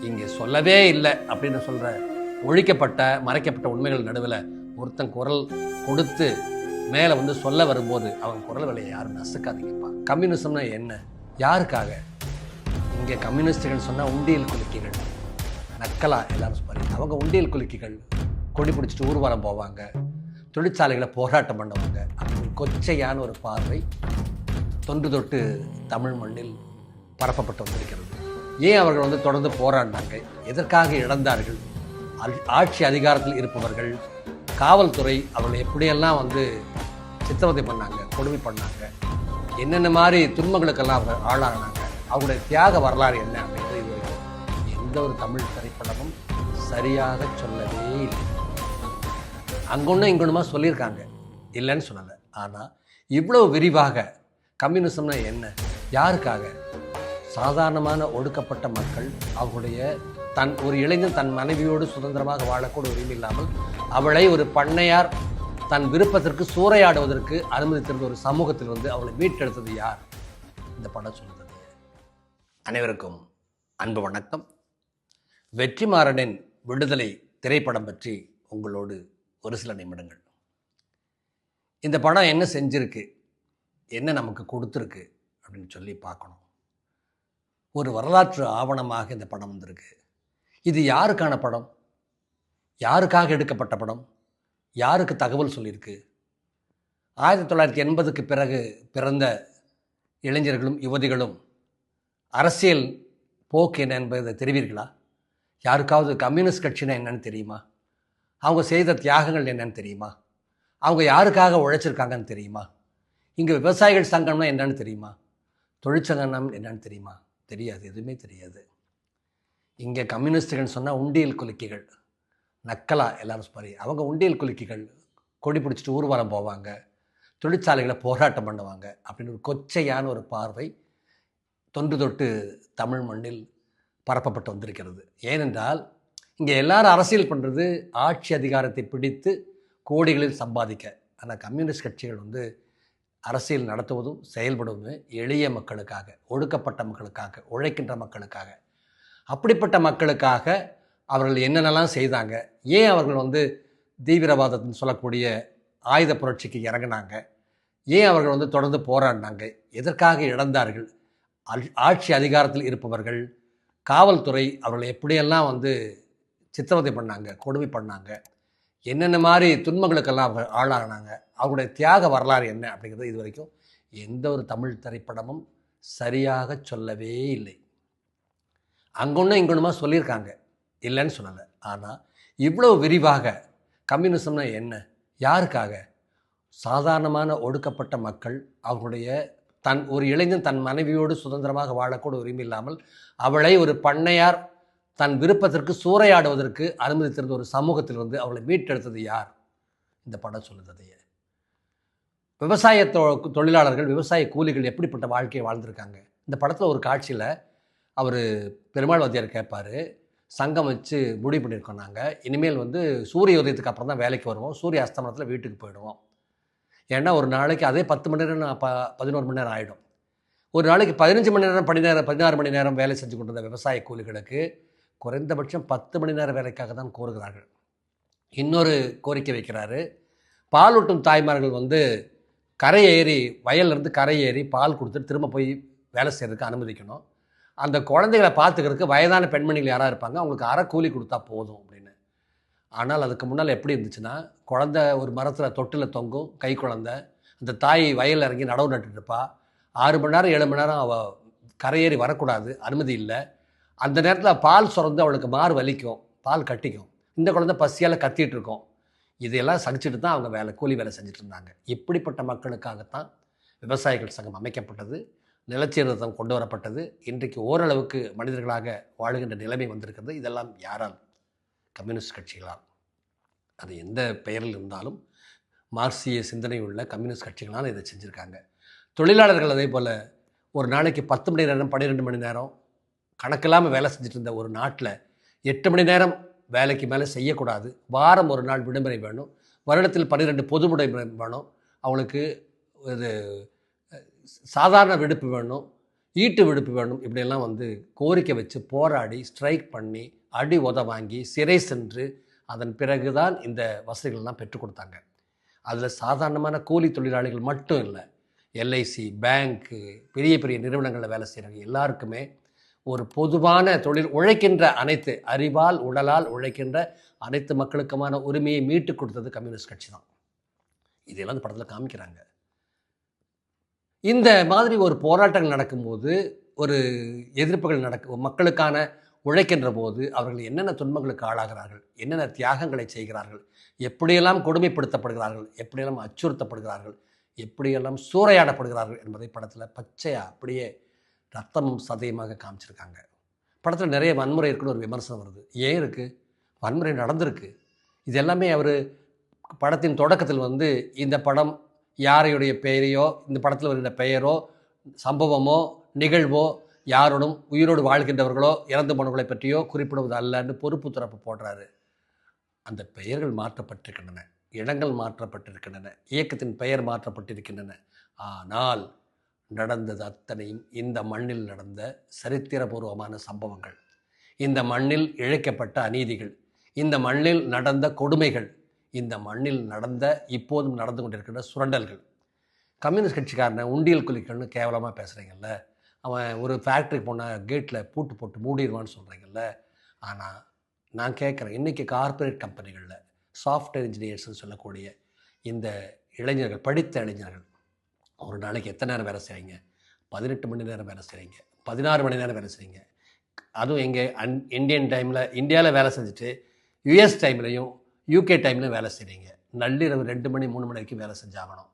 இங்கே சொல்லவே இல்லை அப்படின்னு சொல்கிற ஒழிக்கப்பட்ட மறைக்கப்பட்ட உண்மைகள் நடுவில் ஒருத்தன் குரல் கொடுத்து மேலே வந்து சொல்ல வரும்போது அவன் குரல் விலையை யாரும் நசுக்காதீங்கப்பா கம்யூனிசம்னா என்ன? யாருக்காக? இங்கே கம்யூனிஸ்டுகள் சொன்னால் உண்டியல் குலுக்கிகள். நக்கலா எல்லாரும் சொல்லுவாங்க அவங்க உண்டியல் குலுக்கிகள். கொடி பிடிச்சிட்டு ஊர்வலம் போவாங்க. தொழிற்சாலைகளை போராட்டம் பண்ணுவாங்க. அப்படின்னு கொச்சையான ஒரு பார்வை தொன்று தொட்டு தமிழ் மண்ணில் பரப்பப்பட்டு வந்திருக்கிறது. ஏன் அவர்கள் வந்து தொடர்ந்து போராடினாங்க எதற்காக இழந்தார்கள்? ஆட்சி அதிகாரத்தில் இருப்பவர்கள் காவல்துறை அவர்களை எப்படியெல்லாம் வந்து சித்திரவதை பண்ணாங்க கொடுமை பண்ணாங்க என்னென்ன மாதிரி துன்பங்களுக்கெல்லாம் அவர் ஆளானாங்க அவங்களுடைய தியாக வரலாறு என்ன அப்படின்றது எந்த ஒரு தமிழ் திரைப்படமும் சரியாக சொல்லவே இல்லை. அங்கொன்னும் இங்கொன்னுமா சொல்லியிருக்காங்க. இல்லைன்னு சொல்லலை. ஆனால் இவ்வளோ விரிவாக கம்யூனிசம்னா என்ன? யாருக்காக? சாதாரணமான ஒடுக்கப்பட்ட மக்கள் அவர்களுடைய தன் ஒரு இளைஞன் தன் மனைவியோடு சுதந்திரமாக வாழக்கூட உரிமை இல்லாமல் அவளை ஒரு பண்ணையார் தன் விருப்பத்திற்கு சூறையாடுவதற்கு அனுமதித்திருந்த ஒரு சமூகத்தில் வந்து அவளை மீட்டெடுத்தது யார்? இந்த படம் சொல்கிறது அனைவருக்கும் அன்பு வணக்கம். வெற்றிமாறனின் விடுதலை திரைப்படம் பற்றி உங்களோடு ஒரு சில நிமிடங்கள். இந்த படம் என்ன செஞ்சிருக்கு? என்ன நமக்கு கொடுத்துருக்கு? அப்படின்னு சொல்லி பார்க்கணும். ஒரு வரலாற்று ஆவணமாக இந்த படம் வந்திருக்கு. இது யாருக்கான படம்? யாருக்காக எடுக்கப்பட்ட படம்? யாருக்கு தகவல் சொல்லியிருக்கு? ஆயிரத்தி தொள்ளாயிரத்தி எண்பதுக்கு பிறகு பிறந்த இளைஞர்களும் யுவதிகளும் அரசியல் போக்கு என்ன என்பதை தெரிவீர்களா? யாருக்காவது கம்யூனிஸ்ட் கட்சினா என்னன்னு தெரியுமா? அவங்க செய்த தியாகங்கள் என்னன்னு தெரியுமா? அவங்க யாருக்காக உழைச்சிருக்காங்கன்னு தெரியுமா? இங்கே விவசாயிகள் சங்கம்னா என்னன்னு தெரியுமா? தொழிற்சங்கம் என்னன்னு தெரியுமா? தெரியாது எதுவுமே தெரியாது. இங்கே கம்யூனிஸ்டுகள்னு சொன்னால் உண்டியல் குலுக்கிகள். நக்கலா எல்லாரும் சொல்லுவாங்க அவங்க உண்டியல் குலுக்கிகள். கொடி பிடிச்சிட்டு ஊர்வலம் போவாங்க. தொழிற்சாலைகளை போராட்டம் பண்ணுவாங்க அப்படின்னு ஒரு கொச்சையான ஒரு பார்வை தொன்று தொட்டு தமிழ் மண்ணில் பரப்பப்பட்டு வந்திருக்கிறது. ஏனென்றால் இங்கே எல்லாரும் அரசியல் பண்ணுறது ஆட்சி அதிகாரத்தை பிடித்து கோடிகளில் சம்பாதிக்க. ஆனால் கம்யூனிஸ்ட் கட்சிகள் வந்து அரசியல் நடத்துவதும் செயல்படுவதும் எளிய மக்களுக்காக ஒடுக்கப்பட்ட மக்களுக்காக உழைக்கின்ற மக்களுக்காக. அப்படிப்பட்ட மக்களுக்காக அவர்கள் என்னென்னலாம் செய்தாங்க? ஏன் அவர்கள் வந்து தீவிரவாதத்தின் சொல்லக்கூடிய ஆயுத புரட்சிக்கு இறங்கினாங்க? ஏன் அவர்கள் வந்து தொடர்ந்து போராடினாங்க? எதற்காக இழந்தார்கள்? ஆட்சி அதிகாரத்தில் இருப்பவர்கள் காவல்துறை அவர்களை எப்படியெல்லாம் வந்து சித்திரவதை பண்ணாங்க கொடுமை பண்ணாங்க? என்னென்ன மாதிரி துன்பங்களுக்கெல்லாம் அவங்க ஆளானாங்க அவங்களுடைய தியாக வரலாறு என்ன அப்படிங்கிறது இது வரைக்கும் எந்த ஒரு தமிழ் திரைப்படமும் சரியாக சொல்லவே இல்லை. அங்கொன்னும் இங்கொன்னுமா சொல்லியிருக்காங்க. இல்லைன்னு சொல்லலை. ஆனால் இவ்வளோ விரிவாக கம்யூனிசம்னா என்ன? யாருக்காக? சாதாரணமான ஒடுக்கப்பட்ட மக்கள் அவர்களுடைய தன் ஒரு இளைஞன் தன் மனைவியோடு சுதந்திரமாக வாழக்கூட உரிமை இல்லாமல் அவளை ஒரு பண்ணையார் தன் விருப்பத்திற்கு சூறையாடுவதற்கு அனுமதித்திருந்த ஒரு சமூகத்தில் அவர்களை அவளை மீட்டெடுத்தது யார்? இந்த படம் சொல்லுது அதையே விவசாய தொழிலாளர்கள் விவசாய கூலிகள் எப்படிப்பட்ட வாழ்க்கையை வாழ்ந்திருக்காங்க? இந்த படத்தில் ஒரு காட்சியில் அவர் பெருமாள் வாத்தியார் கேட்பார் சங்கம் வச்சு முடிவு பண்ணியிருக்கோம் நாங்கள் இனிமேல் வந்து சூரிய உதயத்துக்கு அப்புறம் தான் வேலைக்கு வருவோம். சூரிய அஸ்தமனத்தில் வீட்டுக்கு போயிடுவோம். ஏன்னா ஒரு நாளைக்கு அதே பத்து மணி நேரம் ப பதினோரு மணி நேரம் ஆகிடும் ஒரு நாளைக்கு பதினஞ்சு மணி நேரம் பணி நேரம் பதினாறு மணி நேரம் வேலை செஞ்சு கொண்டிருந்த விவசாய கூலிகளுக்கு குறைந்தபட்சம் பத்து மணி நேர வேலைக்காக தான் கோருகிறார்கள். இன்னொரு கோரிக்கை வைக்கிறாரு. பாலூட்டும் தாய்மார்கள் வந்து கரை ஏறி வயல்லேருந்து கரை ஏறி பால் கொடுத்துட்டு திரும்ப போய் வேலை செய்கிறதுக்கு அனுமதிக்கணும். அந்த குழந்தைகளை பார்த்துக்கிறதுக்கு வயதான பெண்மணிகள் யாராக இருப்பாங்க? அவங்களுக்கு அரை கூலி கொடுத்தா போதும் அப்படின்னு. ஆனால் அதுக்கு முன்னால் எப்படி இருந்துச்சுன்னா குழந்தை ஒரு மரத்தில் தொட்டில் தொங்கும் கை குழந்தை அந்த தாய் வயலில் இறங்கி நடவு நட்டுருப்பா ஆறு மணி நேரம் ஏழு மணி நேரம் அவள் கரையேறி வரக்கூடாது அனுமதி இல்லை. அந்த நேரத்தில் பால் சுரந்து அவளுக்கு மாறு வலிக்கும். பால் கட்டிக்கும். இந்த குழந்தை பசியால் கத்திட்டு இருக்கும். இதையெல்லாம் சகிச்சுட்டு தான் அவங்க வேலை கூலி வேலை செஞ்சுட்டு இருந்தாங்க. இப்படிப்பட்ட மக்களுக்காகத்தான் விவசாயிகள் சங்கம் அமைக்கப்பட்டது. நிலச்சீர்திருத்தம் கொண்டு வரப்பட்டது. இன்றைக்கு ஓரளவுக்கு மனிதர்களாக வாழுகின்ற நிலைமை வந்திருக்கிறது. இதெல்லாம் யாரால்? கம்யூனிஸ்ட் கட்சிகளால். அது எந்த பெயரில் இருந்தாலும் மார்க்சிய சிந்தனை உள்ள கம்யூனிஸ்ட் கட்சிகளால் இதை செஞ்சுருக்காங்க. தொழிலாளர்கள் அதே போல் ஒரு நாளைக்கு பத்து மணி நேரம் பன்னிரெண்டு மணி நேரம் கணக்கில்லாமல் வேலை செஞ்சுட்டு இருந்த ஒரு நாட்டில் எட்டு மணி நேரம் வேலைக்கு மேலே செய்யக்கூடாது. வாரம் ஒரு நாள் விடுமுறை வேணும். வருடத்தில் பன்னிரெண்டு பொது விடுமுறை வேணும். அவளுக்கு இது சாதாரண விடுப்பு வேணும். ஈட்டு விடுப்பு வேணும். இப்படியெல்லாம் வந்து கோரிக்கை வச்சு போராடி ஸ்ட்ரைக் பண்ணி அடி உத வாங்கி சிறை சென்று அதன் பிறகு தான் இந்த வசதிகள்லாம் பெற்றுக் கொடுத்தாங்க. அதில் சாதாரணமான கூலி தொழிலாளிகள் மட்டும் இல்லை எல்ஐசி பேங்க்கு பெரிய பெரிய நிறுவனங்களில் வேலை செய்கிறவங்க எல்லாருக்குமே ஒரு பொதுவான தொழில் உழைக்கின்ற அனைத்து அறிவால் உடலால் உழைக்கின்ற அனைத்து மக்களுக்குமான உரிமையை மீட்டு கொடுத்தது கம்யூனிஸ்ட் கட்சி தான். இதெல்லாம் இந்த படத்தில் காமிக்கிறாங்க. இந்த மாதிரி ஒரு போராட்டங்கள் நடக்கும்போது ஒரு எதிர்ப்புகள் நடக்கும் மக்களுக்கான உழைக்கின்ற போது அவர்கள் என்னென்ன துன்பங்களுக்கு ஆளாகிறார்கள் என்னென்ன தியாகங்களை செய்கிறார்கள் எப்படியெல்லாம் கொடுமைப்படுத்தப்படுகிறார்கள் எப்படியெல்லாம் அச்சுறுத்தப்படுகிறார்கள் எப்படியெல்லாம் சூறையாடப்படுகிறார்கள் என்பதை படத்தில் பச்சையாக அப்படியே ரத்தமும் சதையுமாக காமிச்சிருக்காங்க. படத்தில் நிறைய வன்முறை இருக்குன்னு ஒரு விமர்சனம் வருது. ஏன் இருக்குது வன்முறை நடந்திருக்கு. இது எல்லாமே அவர் படத்தின் தொடக்கத்தில் வந்து இந்த படம் யாரையுடைய பெயரையோ இந்த படத்தில் வருகிற பெயரோ சம்பவமோ நிகழ்வோ யாரோடும் உயிரோடு வாழ்கின்றவர்களோ இறந்து போனவர்களை பற்றியோ குறிப்பிடுவது அல்லன்னு பொறுப்பு துறப்பு போடுறாரு. அந்த பெயர்கள் மாற்றப்பட்டிருக்கின்றன. இடங்கள் மாற்றப்பட்டிருக்கின்றன. இயக்கத்தின் பெயர் மாற்றப்பட்டிருக்கின்றன. ஆனால் நடந்தது அத்தனையும் இந்த மண்ணில் நடந்த சரித்திரபூர்வமான சம்பவங்கள். இந்த மண்ணில் இழைக்கப்பட்ட அநீதிகள் இந்த மண்ணில் நடந்த கொடுமைகள் இந்த மண்ணில் நடந்த இப்போதும் நடந்து கொண்டிருக்கின்ற சுரண்டல்கள். கம்யூனிஸ்ட் கட்சிக்காரனை உண்டியல் குலிக்கன்னு கேவலமாக பேசுகிறீங்கல்ல அவன் ஒரு ஃபேக்ட்ரிக்கு போன கேட்டில் பூட்டு போட்டு மூடிடுவான்னு சொல்கிறீங்கல்ல ஆனால் நான் கேட்குறேன் இன்றைக்கி கார்ப்பரேட் கம்பெனிகளில் சாஃப்ட்வேர் இன்ஜினியர்ஸ்னு சொல்லக்கூடிய இந்த இளைஞர்கள் படித்த இளைஞர்கள் ஒரு நாளைக்கு எத்தனை நேரம் வேலை செய்கிறீங்க பதினெட்டு மணி நேரம் வேலை செய்கிறீங்க பதினாறு மணி நேரம் வேலை செய்கிறீங்க அதுவும் எங்கே அன் இந்தியன் டைமில் இந்தியாவில் வேலை செஞ்சுட்டு யுஎஸ் டைம்லையும் யூகே டைம்லையும் வேலை செய்கிறீங்க நள்ளிரவு ரெண்டு மணி மூணு மணி வரைக்கும் வேலை செஞ்சாகணும்.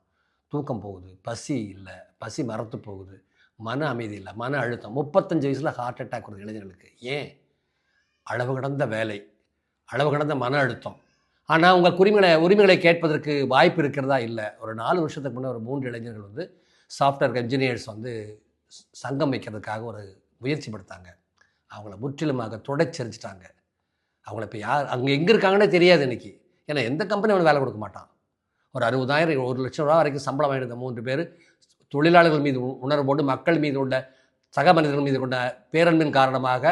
தூக்கம் போகுது பசி இல்லை பசி மறத்து போகுது மன அமைதி இல்லை மன அழுத்தம். முப்பத்தஞ்சு வயசில் ஹார்ட் அட்டாக் வருது இளைஞர்களுக்கு. ஏன்? அளவு கடந்த வேலை அளவு கடந்த மன அழுத்தம். ஆனால் உங்கள் உரிமைகளை உரிமைகளை கேட்பதற்கு வாய்ப்பு இருக்கிறதா? இல்லை. ஒரு நாலு வருஷத்துக்கு முன்னே ஒரு மூன்று இளைஞர்கள் வந்து சாஃப்ட்வேர் இன்ஜினியர்ஸ் வந்து சங்கம் வைக்கிறதுக்காக ஒரு முயற்சி படுத்தாங்க. அவங்கள முற்றிலுமாக துடைச்செறிச்சிட்டாங்க அவங்கள இப்போ யார் அங்கே எங்கே இருக்காங்கன்னே தெரியாது இன்றைக்கி ஏன்னா எந்த கம்பெனி அவனுக்கு வேலை கொடுக்க மாட்டான். ஒரு அறுபதாயிரம் ஒரு லட்சம் ரூபா வரைக்கும் சம்பளம் வாங்கியிருந்த மூன்று பேர் தொழிலாளர்கள் மீது உ- உணர்வோடு மக்கள் மீது உள்ள சக மனிதர்கள் மீது கொண்ட பேரன்பின் காரணமாக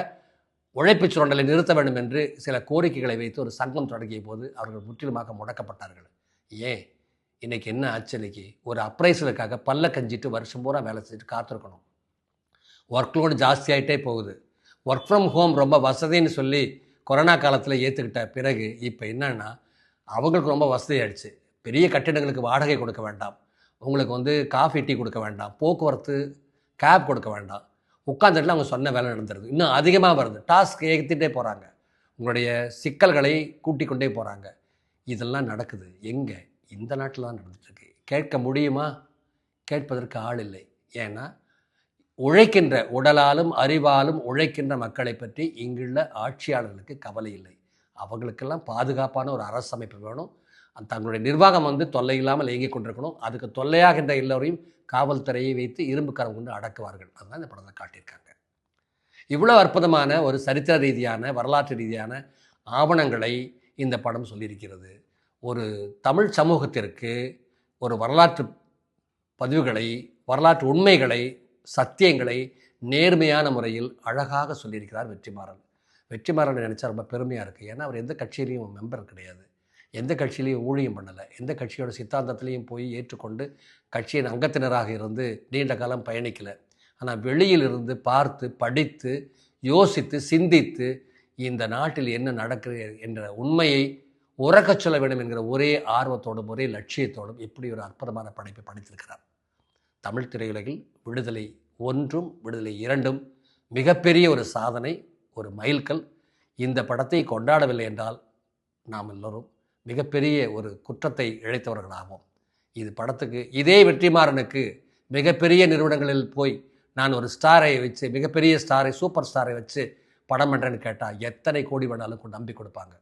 உழைப்பு சுரண்டலை நிறுத்த வேண்டும் என்று சில கோரிக்கைகளை வைத்து ஒரு சங்கம் தொடங்கிய போது அவர்கள் முற்றிலுமாக முடக்கப்பட்டார்கள். ஏன்? இன்றைக்கி என்ன ஆச்சரிக்கு ஒரு அப்ரைசலுக்காக பல்ல கஞ்சிட்டு வருஷம் பூரா வேலை செஞ்சுட்டு காத்திருக்கணும். ஒர்க் லோடு ஜாஸ்தியாயிட்டே போகுது. ஒர்க் ஃப்ரம் ஹோம் ரொம்ப வசதின்னு சொல்லி கொரோனா காலத்தில் ஏற்றுக்கிட்ட பிறகு இப்போ என்னன்னா அவங்களுக்கு ரொம்ப வசதி ஆயிடுச்சு பெரிய கட்டிடங்களுக்கு வாடகை கொடுக்க வேண்டாம். உங்களுக்கு வந்து காஃபி டீ கொடுக்க வேண்டாம். போக்குவரத்து கேப் கொடுக்க வேண்டாம். உட்காந்துட்டு அவங்க சொன்ன வேலை நடந்துருது. இன்னும் அதிகமாக வருது. டாஸ்க் ஏற்றிட்டே போகிறாங்க உங்களுடைய சிக்கல்களை கூட்டிக் கொண்டே போகிறாங்க இதெல்லாம் நடக்குது. எங்கே? இந்த நாட்டில் தான் நடந்துட்டுருக்கு. கேட்க முடியுமா? கேட்பதற்கு ஆள் இல்லை. ஏன்னா உழைக்கின்ற உடலாலும் அறிவாலும் உழைக்கின்ற மக்களை பற்றி இங்குள்ள ஆட்சியாளர்களுக்கு கவலை இல்லை. அவங்களுக்கெல்லாம் பாதுகாப்பான ஒரு அரசமைப்பு வேணும். அந்த தங்களுடைய நிர்வாகம் வந்து தொல்லை இல்லாமல் இயங்கிக் கொண்டிருக்கணும். அதுக்கு தொல்லையாகின்ற எல்லோரையும் காவல்துறையை வைத்து இரும்பு கரம் கொண்டு அடக்குவார்கள். அதுதான் இந்த படத்தை காட்டியிருக்காங்க. இவ்வளோ அற்புதமான ஒரு சரித்திர ரீதியான வரலாற்று ரீதியான ஆவணங்களை இந்த படம் சொல்லியிருக்கிறது. ஒரு தமிழ் சமூகத்திற்கு ஒரு வரலாற்று பதிவுகளை வரலாற்று உண்மைகளை சத்தியங்களை நேர்மையான முறையில் அழகாக சொல்லியிருக்கிறார் வெற்றிமாறன். வெற்றிமாறன் நினச்சா ரொம்ப பெருமையாக இருக்குது ஏன்னா அவர் எந்த கட்சியிலையும் மெம்பர் கிடையாது. எந்த கட்சியிலையும் ஊழியம் பண்ணலை. எந்த கட்சியோட சித்தாந்தத்திலையும் போய் ஏற்றுக்கொண்டு கட்சியின் அங்கத்தினராக இருந்து நீண்ட காலம் பயணிக்கலை. ஆனால் வெளியில் இருந்து பார்த்து படித்து யோசித்து சிந்தித்து இந்த நாட்டில் என்ன நடக்கிறது என்ற உண்மையை உறக்கச் சொல்ல வேண்டும் என்கிற ஒரே ஆர்வத்தோடும் ஒரே லட்சியத்தோடும் இப்படி ஒரு அற்புதமான படைப்பை படைத்திருக்கிறார். தமிழ் திரையுலகில் விடுதலை ஒன்றும் விடுதலை இரண்டும் மிகப்பெரிய ஒரு சாதனை ஒரு மைல்கல். இந்த படத்தை கொண்டாடவில்லை என்றால் நாம் எல்லோரும் மிகப்பெரிய ஒரு குற்றத்தை இழைத்தவர்களாகும் இது படத்துக்கு இதே வெற்றிமாறனுக்கு மிகப்பெரிய நிறுவனங்களில் போய் நான் ஒரு ஸ்டாரை வச்சு மிகப்பெரிய ஸ்டாரை சூப்பர் ஸ்டாரை வச்சு படம் பண்ணுறேன்னு கேட்டால் எத்தனை கோடி வேணாலும் கொண்டு நம்பி கொடுப்பாங்க.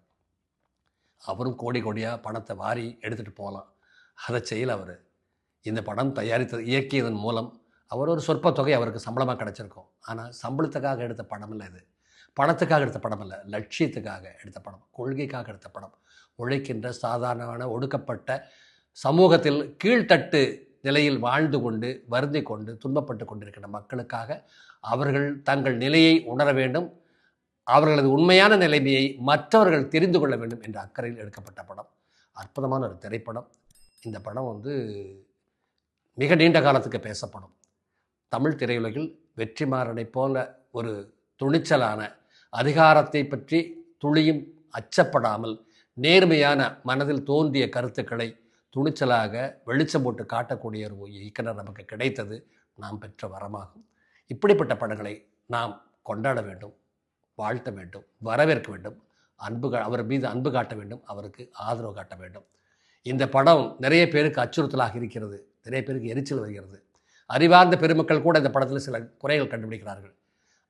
அவரும் கோடி கோடியாக பணத்தை வாரி எடுத்துகிட்டு போகலாம். அதை செய்யல அவர். இந்த படம் தயாரித்த இயக்கியதன் மூலம் அவர் ஒரு சொற்ப தொகை அவருக்கு சம்பளமாக கிடச்சிருக்கும். ஆனால் சம்பளத்துக்காக எடுத்த படம் இல்லை இது. பணத்துக்காக எடுத்த படம் இல்லை லட்சியத்துக்காக எடுத்த படம் கொள்கைக்காக எடுத்த படம். உழைக்கின்ற சாதாரணமான ஒடுக்கப்பட்ட சமூகத்தில் கீழ்த்தட்டு நிலையில் வாழ்ந்து கொண்டு வருந்தி கொண்டு துன்பப்பட்டு கொண்டிருக்கிற மக்களுக்காக அவர்கள் தங்கள் நிலையை உணர வேண்டும். அவர்களது உண்மையான நிலைமையை மற்றவர்கள் தெரிந்து கொள்ள வேண்டும் என்ற அக்கறையில் எடுக்கப்பட்ட படம். அற்புதமான ஒரு திரைப்படம். இந்த படம் வந்து மிக நீண்ட காலத்துக்கு பேசப்படும். தமிழ் திரையுலகில் வெற்றிமாறனை போல ஒரு துணிச்சலான அதிகாரத்தை பற்றி துளியும் அச்சப்படாமல் நேர்மையான மனதில் தோன்றிய கருத்துக்களை துணிச்சலாக வெளிச்சம் போட்டு காட்டக்கூடிய ஒரு இயக்குனர் நமக்கு கிடைத்தது நாம் பெற்ற வரமாகும். இப்படிப்பட்ட படங்களை நாம் கொண்டாட வேண்டும் வாழ்த்த வேண்டும் வரவேற்க வேண்டும் அன்பு கா- அவர் மீது அன்பு காட்ட வேண்டும் அவருக்கு ஆதரவு காட்ட வேண்டும். இந்த படம் நிறைய பேருக்கு அச்சுறுத்தலாக இருக்கிறது நிறைய பேருக்கு எரிச்சல் வருகிறது. அறிவார்ந்த பெருமக்கள் கூட இந்த படத்தில் சில குறைகள் கண்டுபிடிக்கிறார்கள்.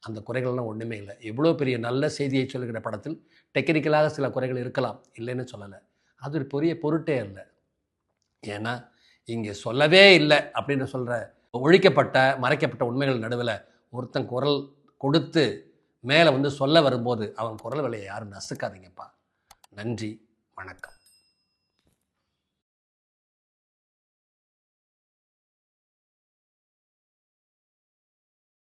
அந்த குறைகள்லாம் ஒன்றுமே இல்லை. எவ்வளோ பெரிய நல்ல செய்தியை சொல்லுகிற படத்தில் டெக்னிக்கலாக சில குறைகள் இருக்கலாம். இல்லைன்னு சொல்லலை. அது ஒரு பெரிய பொருட்டே இல்லை ஏன்னா இங்கே சொல்லவே இல்லை அப்படின்னு சொல்கிற ஒழிக்கப்பட்ட மறைக்கப்பட்ட உண்மைகள் நடுவில் ஒருத்தன் குரல் கொடுத்து மேலே வந்து சொல்ல வரும்போது அவன் குரல் விலையை யாரும் நசுக்காதீங்கப்பா. நன்றி. வணக்கம்.